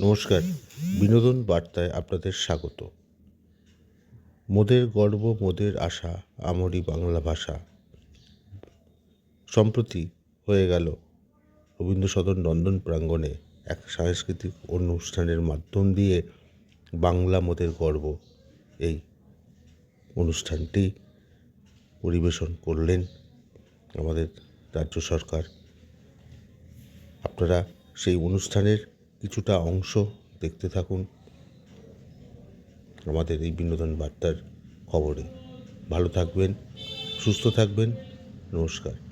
নমস্কার। বিনোদন বার্তায় আপনাদের স্বাগত। মোদের গর্ব, মোদের আশা, আমরি বাংলা ভাষা। সম্প্রতি হয়ে গেল রবীন্দ্র সদন নন্দন প্রাঙ্গণে এক সাংস্কৃতিক অনুষ্ঠানের মাধ্যম দিয়ে বাংলা মোদের গর্ব। এই অনুষ্ঠানটি পরিবেশন করলেন আমাদের রাজ্য সরকার। আপনারা সেই অনুষ্ঠানের কিছুটা অংশ দেখতে থাকুন। আমাদের এই বিনোদন বার্তার খবরে। ভালো থাকবেন সুস্থ থাকবেন। নমস্কার।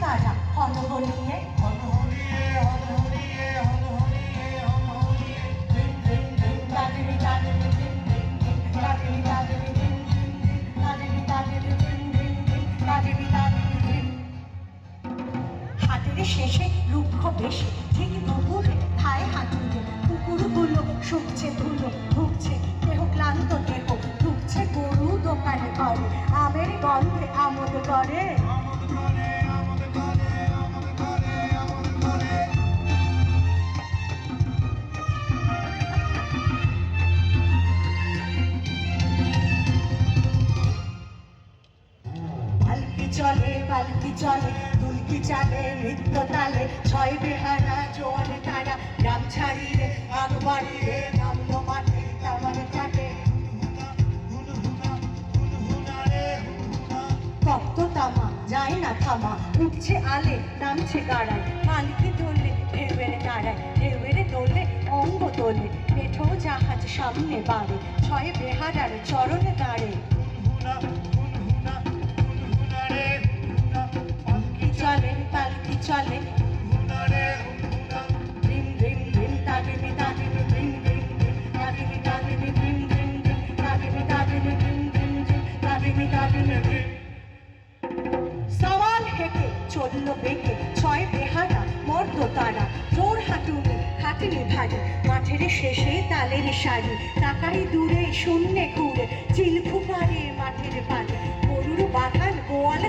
কারা দিন দাদিনি দাদিনি দিন দিন দিন দাদিনি দাদিনি দিন হাটের শেষে রুক্ষ বেশে, ঠিক শুকছে ধুলো ঢুকছে দেহ, ক্লান্ত দেহ ঢুকছে গরু দোকানে ঘরে। আমের গন্ধে আমোদ করে পালকি চলে দুলকি চালে, নৃত্য তালে? ছয় বেহারা জোয়ারে তারা, গ্রাম ছাড়িয়ে আগ বাড়িয়ে নামলো মাঠে তামারে কাটে তামা না থামা, উঠছে আলে, নামছে গাড়ায়। পালকি ধরলে ঢেউয়ের নাড়ায় ঢেউয়ের দোলে, অঙ্গ তোলে পেঠো জাহাজ সামনে বাড়ে, ছয় বেহারার চরণ দাঁড়ে পালকি চলে পালকি চলে রিম রিম রিম তাদিমি তাদিমি রিম রিম রিম তাদিমি তাদিমি রিম রিম রিম তাদিমি তাদিমি রিম রিম রিম তাদিমি তাদিমি রিম। সাওয়া থেকে চলল বেঁকে ছয় বেহারা মর্দ তারা। জোর হাঁটুনি হাঁটেনি ভারী মাঠের শেষে তালের শাড়ি টাকাই দূরে, শূন্যে ঘুরে চিলফু পারে মাঠের পারে গরুর বাগান গোয়াল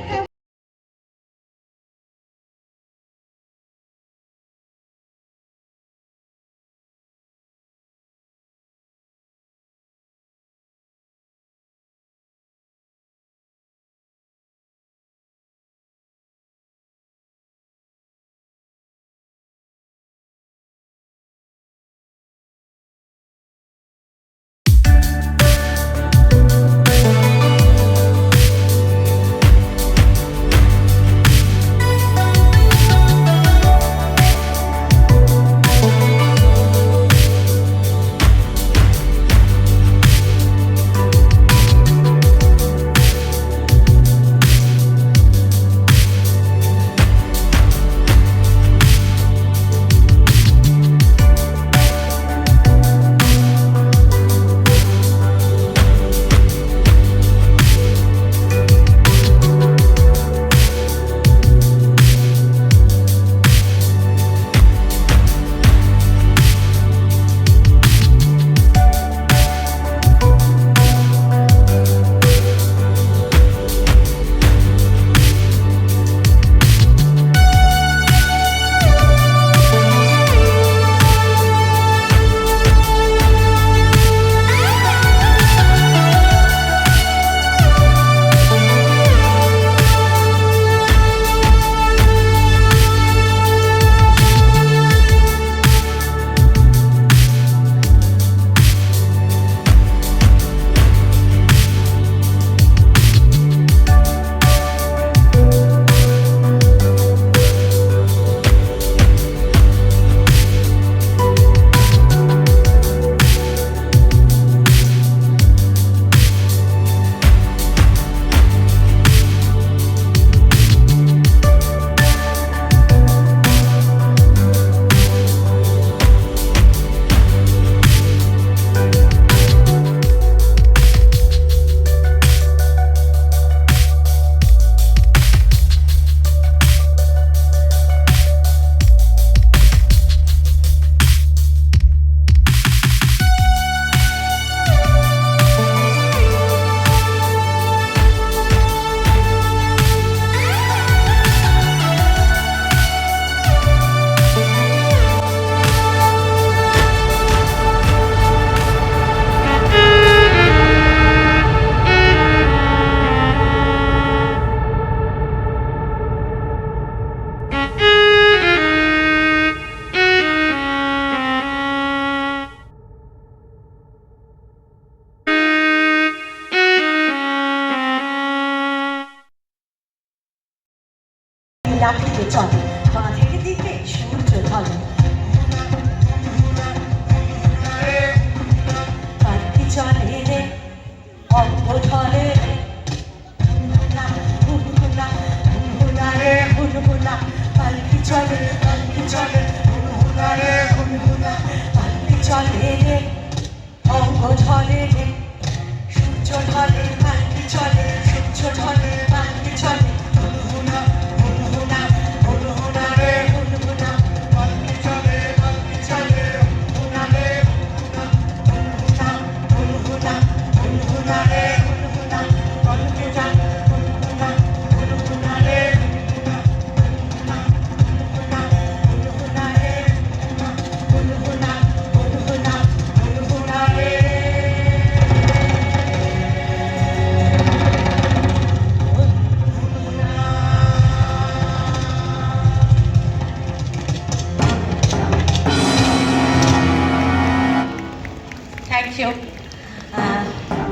থ্যাংক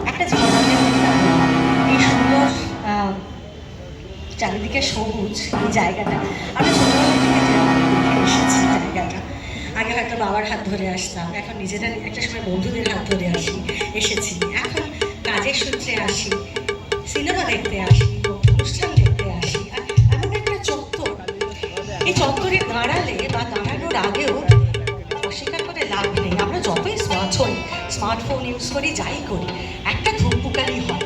একটা ঝর্ণাতে এই সুন্দর চারিদিকে সবুজ এই জায়গাটা। আমি এসেছি জায়গাটা, আগে হয়তো বাবার হাত ধরে আসতাম, এখন নিজেরা একটা সময় বন্ধুদের হাত ধরে আসি, এসেছি। এখন কাজের সূত্রে আসি, সিনেমা দেখতে আসি, অনুষ্ঠান দেখতে আসি, আর এমন একটা চত্বর। এই চত্বরে দাঁড়ালে বা দাঁড়ানোর আগেও অস্বীকার করে লাভ নেই। আমরা যতই স্মার্ট হই স্মার্টফোন ইউজ করি যাই করি একটা ধূপকালি হয়।